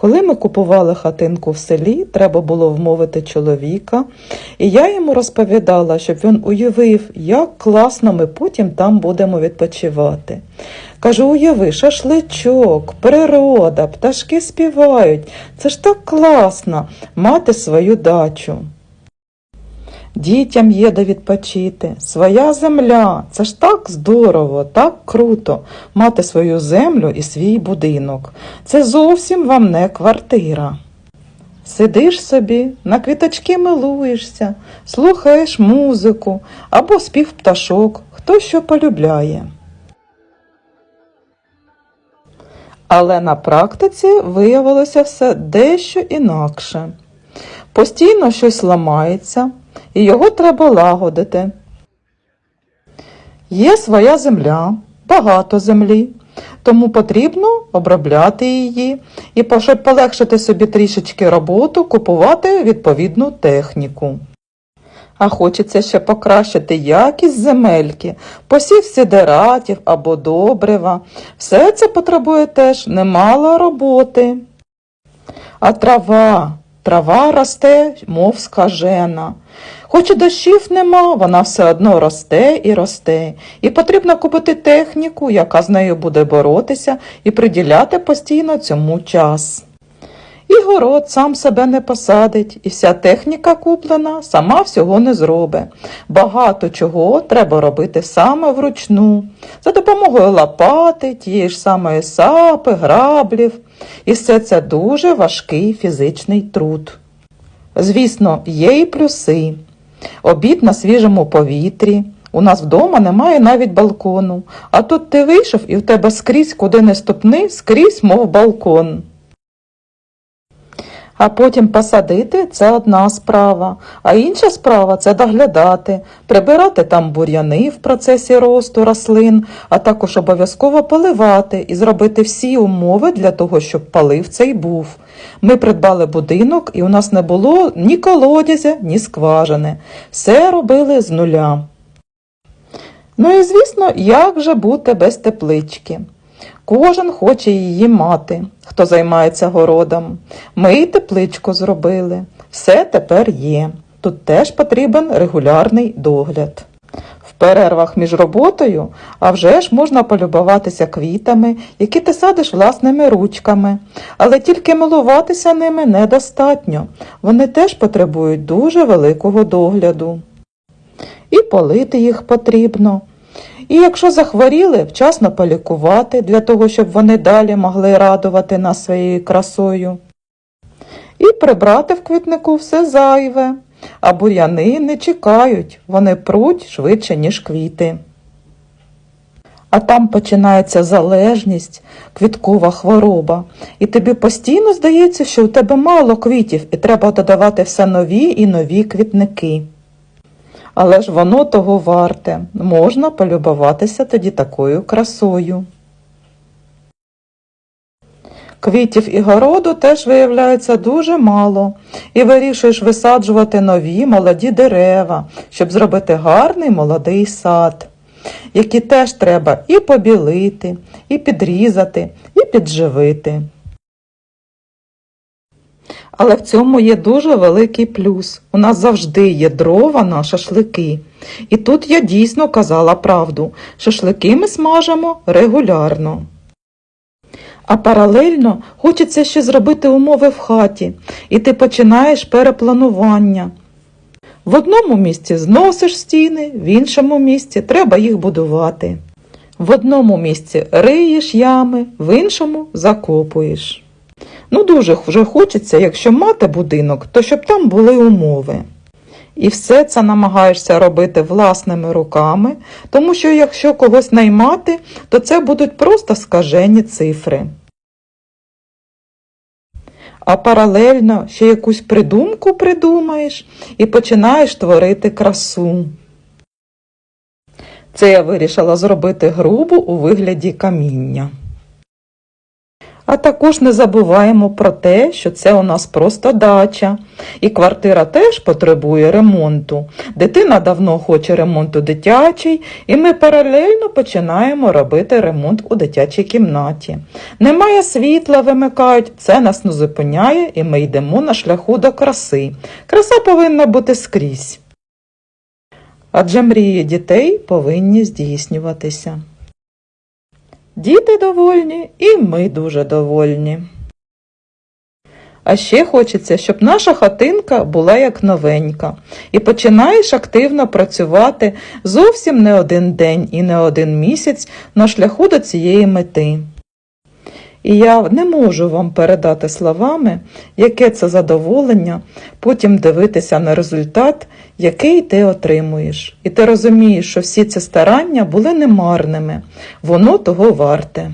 Коли ми купували хатинку в селі, треба було вмовити чоловіка, і я йому розповідала, щоб він уявив, як класно ми потім там будемо відпочивати. Кажу, уяви, шашличок, природа, пташки співають. Це ж так класно мати свою дачу. Дітям є де відпочити, своя земля. Це ж так здорово, так круто мати свою землю і свій будинок. Це зовсім вам не квартира. Сидиш собі, на квіточки милуєшся, слухаєш музику або спів пташок, хто що полюбляє. Але на практиці виявилося все дещо інакше. Постійно щось ламається, і його треба лагодити. Є своя земля, багато землі, тому потрібно обробляти її і, щоб полегшити собі трішечки роботу, купувати відповідну техніку. А хочеться ще покращити якість земельки, посів сідератів або добрива. Все це потребує теж немало роботи. А трава, трава росте, мов скажена. Хоч і дощів нема, вона все одно росте і росте. І потрібно купити техніку, яка з нею буде боротися і приділяти постійно цьому час. І город сам себе не посадить, і вся техніка куплена сама всього не зробить. Багато чого треба робити саме вручну, за допомогою лопати, тієї ж самої сапи, граблів. І все це дуже важкий фізичний труд. Звісно, є і плюси. Обід на свіжому повітрі. У нас вдома немає навіть балкону, а тут ти вийшов і в тебе скрізь, куди не ступни, скрізь, мов балкон. А потім посадити це одна справа, а інша справа це доглядати, прибирати там бур'яни в процесі росту рослин, а також обов'язково поливати і зробити всі умови для того, щоб полив цей був. Ми придбали будинок, і у нас не було ні колодязя, ні скважини. Все робили з нуля. Ну і звісно, як же бути без теплички? Кожен хоче її мати, хто займається городом. Ми й тепличку зробили. Все тепер є. Тут теж потрібен регулярний догляд. В перервах між роботою, а вже ж можна полюбуватися квітами, які ти садиш власними ручками. Але тільки милуватися ними недостатньо. Вони теж потребують дуже великого догляду. І полити їх потрібно. І якщо захворіли, вчасно полікувати, для того, щоб вони далі могли радувати нас своєю красою. І прибрати в квітнику все зайве, а бур'яни не чекають, вони пруть швидше, ніж квіти. А там починається залежність, квіткова хвороба, і тобі постійно здається, що у тебе мало квітів, і треба додавати все нові і нові квітники. Але ж воно того варте, можна полюбуватися тоді такою красою. Квітів і городу теж виявляється дуже мало, і вирішуєш висаджувати нові молоді дерева, щоб зробити гарний молодий сад, які теж треба і побілити, і підрізати, і підживити. Але в цьому є дуже великий плюс. У нас завжди є дрова на шашлики. І тут я дійсно казала правду. Шашлики ми смажимо регулярно. А паралельно хочеться ще зробити умови в хаті, і ти починаєш перепланування. В одному місці зносиш стіни, в іншому місці треба їх будувати. В одному місці риєш ями, в іншому закопуєш. Ну, дуже вже хочеться, якщо мати будинок, то щоб там були умови. І все це намагаєшся робити власними руками, тому що якщо когось наймати, то це будуть просто скажені цифри. А паралельно ще якусь придумку придумаєш і починаєш творити красу. Це я вирішила зробити грубу у вигляді каміння. А також не забуваємо про те, що це у нас просто дача. І квартира теж потребує ремонту. Дитина давно хоче ремонту дитячий, і ми паралельно починаємо робити ремонт у дитячій кімнаті. Немає світла, вимикають, це нас не зупиняє, і ми йдемо на шляху до краси. Краса повинна бути скрізь. Адже мрії дітей повинні здійснюватися. Діти довольні, і ми дуже довольні. А ще хочеться, щоб наша хатинка була як новенька, і починаєш активно працювати зовсім не один день і не один місяць на шляху до цієї мети. І я не можу вам передати словами, яке це задоволення потім дивитися на результат, який ти отримуєш. І ти розумієш, що всі ці старання були немарними, воно того варте.